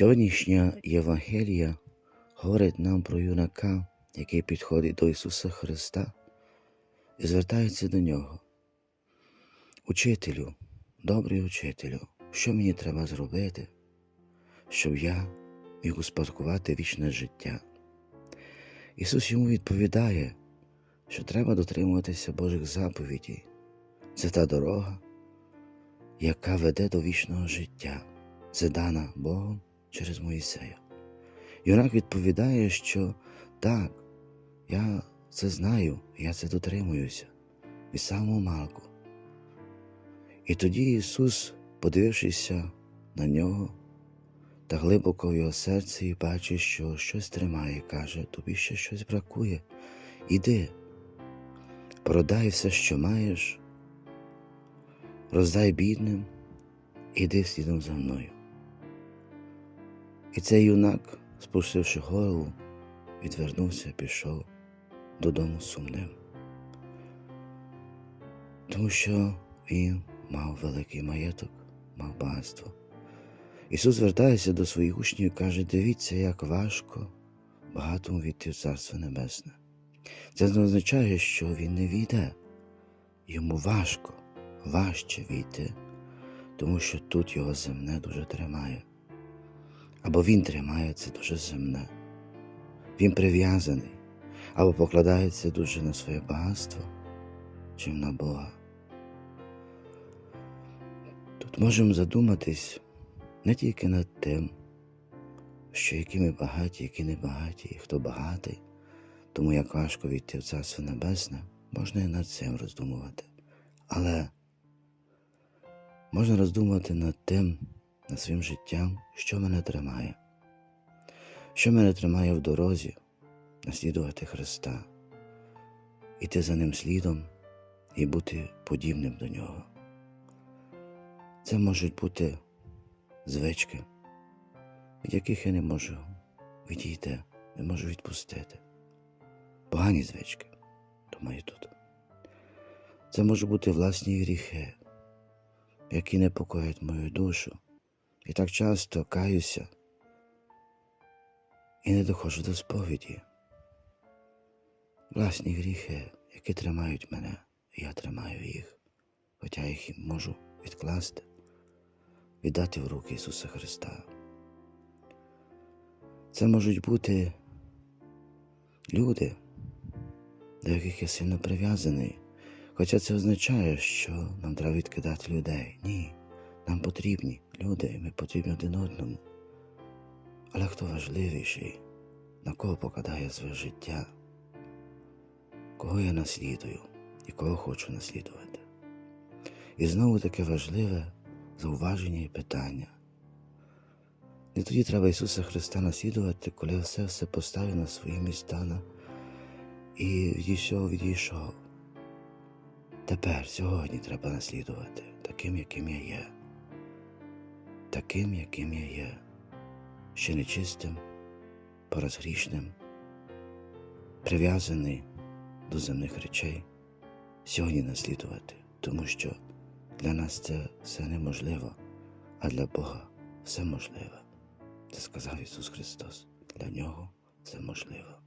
Сьогоднішня Євангелія говорить нам про юнака, який підходить до Ісуса Христа і звертається до Нього. Учителю, добрий учителю, що мені треба зробити, щоб я міг успадкувати вічне життя? Ісус йому відповідає, що треба дотримуватися Божих заповідей. Це та дорога, яка веде до вічного життя. Це дана Богом через Моїсея. Юнак відповідає, що так, я це знаю, я це дотримуюся від самого малку. І тоді Ісус, подивившися на нього та глибоко в його серці, бачить, що щось тримає, каже, тобі ще щось бракує. Іди, продай все, що маєш, роздай бідним, іди слідом за мною. І цей юнак, спустивши голову, відвернувся, пішов додому сумним, тому що він мав великий маєток, мав багатство. Ісус звертається до своїх учнів і каже: дивіться, як важко багатому війти в Царство Небесне. Це не означає, що він не війде. Йому важко, важче війти, тому що тут його земне дуже тримає. Або він тримає це дуже земне. Він прив'язаний, або покладається дуже на своє багатство, чим на Бога. Тут можемо задуматись не тільки над тим, що які ми багаті, які не багаті, і хто багатий, тому як важко війти в Царство Небесне, можна і над цим роздумувати. Але можна роздумувати над тим, над своїм життям, що мене тримає, що мене тримає в дорозі наслідувати Христа, іти за Ним слідом і бути подібним до Нього. Це можуть бути звички, від яких я не можу відійти, не можу відпустити. Погані звички, думаю тут. Це можуть бути власні гріхи, які непокоять мою душу. І так часто каюся і не доходжу до сповіді. Власні гріхи, які тримають мене, я тримаю їх, хоча їх і можу відкласти, віддати в руки Ісуса Христа. Це можуть бути люди, до яких я сильно прив'язаний, хоча це означає, що нам треба відкидати людей. Ні. Нам потрібні люди, ми потрібні один одному. Але хто важливіший, на кого покладає своє життя, кого я наслідую і кого хочу наслідувати? І знову таке важливе зауваження і питання. Не тоді треба Ісуса Христа наслідувати, коли все все поставив на свої міста і відійшов, відійшов. Тепер, сьогодні треба наслідувати таким, яким я є таким, яким я є, ще нечистим, порозгрішним, прив'язаний до земних речей, сьогодні наслідувати, тому що для нас це все неможливо, а для Бога все можливо. Це сказав Ісус Христос. Для Нього все можливо.